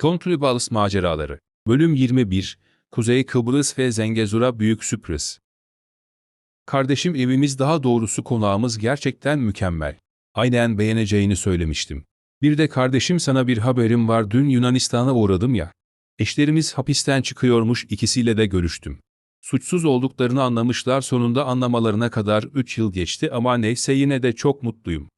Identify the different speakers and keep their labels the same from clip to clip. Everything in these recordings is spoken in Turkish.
Speaker 1: Kontribals Maceraları Bölüm 21 Kuzey Kıbrıs ve Zengezur'a Büyük Sürpriz Kardeşim evimiz daha doğrusu konağımız gerçekten mükemmel. Aynen beğeneceğini söylemiştim. Bir de kardeşim sana bir haberim var dün Yunanistan'a uğradım ya. Eşlerimiz hapisten çıkıyormuş ikisiyle de görüştüm. Suçsuz olduklarını anlamışlar sonunda anlamalarına kadar 3 yıl geçti ama neyse yine de çok mutluyum.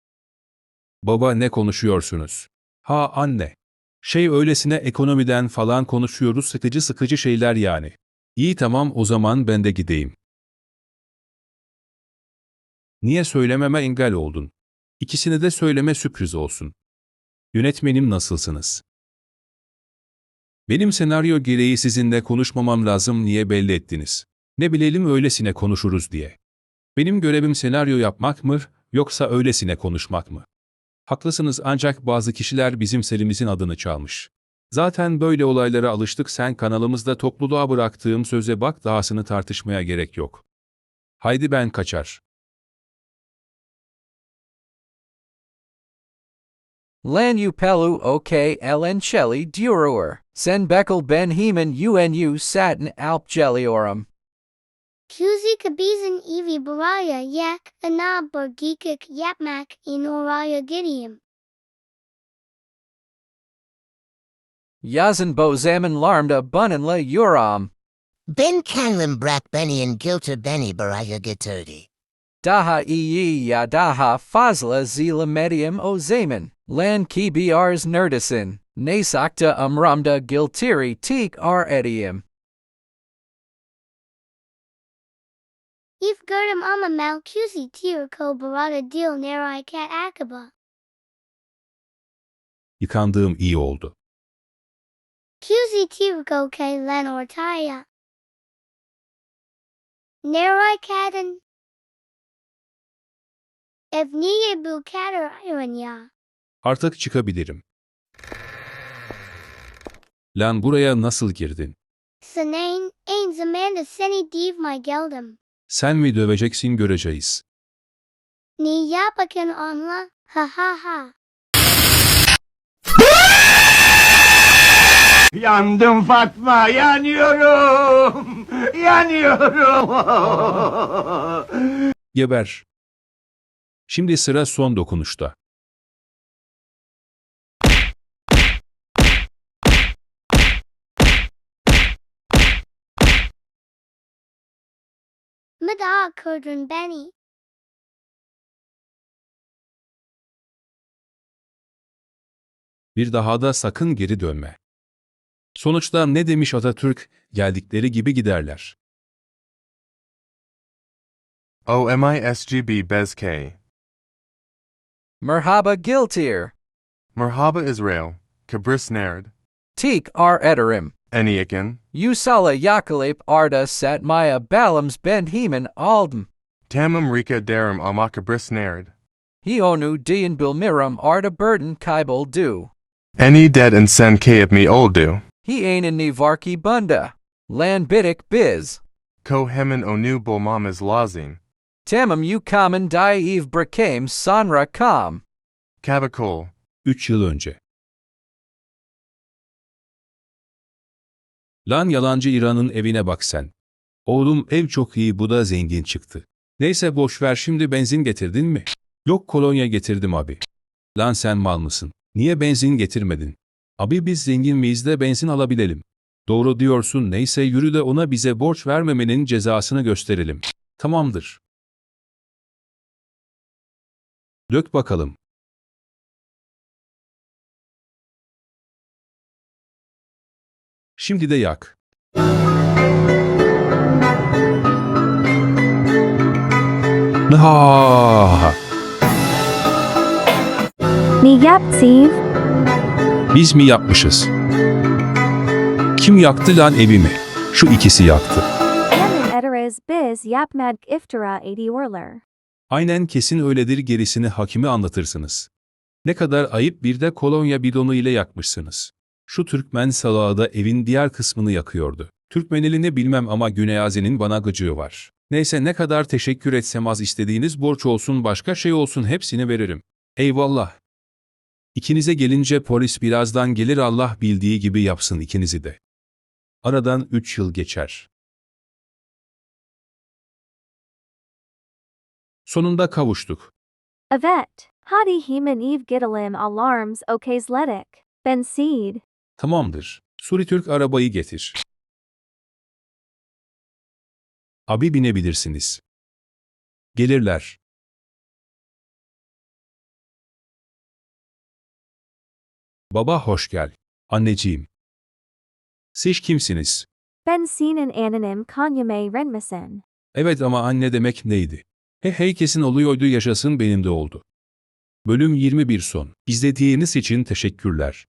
Speaker 1: Baba ne konuşuyorsunuz? Ha anne. Şey öylesine ekonomiden falan konuşuyoruz sıkıcı sıkıcı şeyler yani. İyi tamam o zaman ben de gideyim. Niye söylememe engel oldun? İkisine de söyleme sürpriz olsun. Yönetmenim nasılsınız? Benim senaryo gereği sizinle konuşmamam lazım niye belli ettiniz? Ne bilelim öylesine konuşuruz diye. Benim görevim senaryo yapmak mı, yoksa öylesine konuşmak mı? Haklısınız ancak bazı kişiler bizim serimizin adını çalmış. Zaten böyle olaylara alıştık sen kanalımızda topluluğa bıraktığım söze bak dahasını tartışmaya gerek yok. Haydi ben kaçar.
Speaker 2: Lan u pelu ok elen sheli duroer, sen bekel ben heman unu satin alp geliorum.
Speaker 3: Kuzi kabizan evi baraya yak anab burgikik yapmak in oraya gidium.
Speaker 2: Yazan bo zaman larmda bunenla uram.
Speaker 4: Ben kanlim brak beni and gilter beni baraya geturdi.
Speaker 2: Daha iyi ya daha fazla zila medium o zaman, lan ki brs nerdisin, nasakta umrumda giltiri teak ar edium.
Speaker 3: If girdum ama mal kuzi tir ko barada dil narai kat akaba.
Speaker 1: Yıkandığım iyi oldu.
Speaker 3: Kuzi tir ko ke len ortaya. Narai katan. Ev niye bu katar iron ya.
Speaker 1: Artık çıkabilirim. Lan buraya nasıl girdin?
Speaker 3: Sanain, ain zamanda seni div my geldum.
Speaker 1: Sen mi döveceksin göreceğiz.
Speaker 3: Ni yapakan onla, ha ha ha.
Speaker 5: Yandım Fatma, yanıyorum. Yanıyorum.
Speaker 1: Geber. Şimdi sıra son dokunuşta.
Speaker 3: Mada kurdun beni.
Speaker 1: Bir daha da sakın geri dönme. Sonuçta ne demiş Atatürk, geldikleri gibi giderler.
Speaker 6: O MISGB Bezk.
Speaker 2: Merhaba giltir,
Speaker 6: Merhaba Israel. Kibris Nerd.
Speaker 2: teak ar ederim.
Speaker 6: Eniakin.
Speaker 2: Usala Yakalape Arda Set Maya Balams Ben Heman Aldm.
Speaker 6: Tamum Rika Darum Amakabris Nerd.
Speaker 2: Hionu Dian Bilmiram Arda Burden Kaibol Du.
Speaker 6: Any dead and send K of me old do.
Speaker 2: He ain't in Nivarki Bunda. Lanbitic Biz.
Speaker 6: Kohemin Onu Bolmam Lazin.
Speaker 2: Tamam Tamim you common eve Brakame Sanra Kam.
Speaker 6: Kavakol.
Speaker 1: Üç yıl önce. Lan yalancı İran'ın evine bak sen. Oğlum ev çok iyi bu da zengin çıktı. Neyse boş ver şimdi benzin getirdin mi? Yok kolonya getirdim abi. Lan sen mal mısın? Niye benzin getirmedin? Abi biz zengin miyiz de benzin alabilelim. Doğru diyorsun neyse yürü de ona bize borç vermemenin cezasını gösterelim. Tamamdır. Dök bakalım. Şimdi de yak. Ha!
Speaker 7: Ni yaptiv,
Speaker 1: Biz mi yapmışız? Kim yaktı lan evimi? Şu ikisi yaktı.
Speaker 7: biz yapmad iftira adi orler.
Speaker 1: Aynen kesin öyledir gerisini hakime anlatırsınız. Ne kadar ayıp bir de kolonya bidonu ile yakmışsınız. Şu Türkmen salağı da evin diğer kısmını yakıyordu. Türkmenelini bilmem ama Güneyazi'nin bana gıcığı var. Neyse ne kadar teşekkür etsem az istediğiniz borç olsun başka şey olsun hepsini veririm. Eyvallah. İkinize gelince polis birazdan gelir Allah bildiği gibi yapsın ikinizi de. Aradan üç yıl geçer. Sonunda kavuştuk.
Speaker 7: Evet. Hadi hemen eve gidelim alarms okazledik. Ben seed.
Speaker 1: Tamamdır. Suri Türk arabayı getir. Abi binebilirsiniz. Gelirler. Baba hoş gel. Anneciğim. Siz kimsiniz?
Speaker 7: Ben senin anonym konyame renmesen.
Speaker 1: Evet ama anne demek neydi? He hey kesin oluyordu yaşasın benim de oldu. Bölüm 21 son. İzlediğiniz için teşekkürler.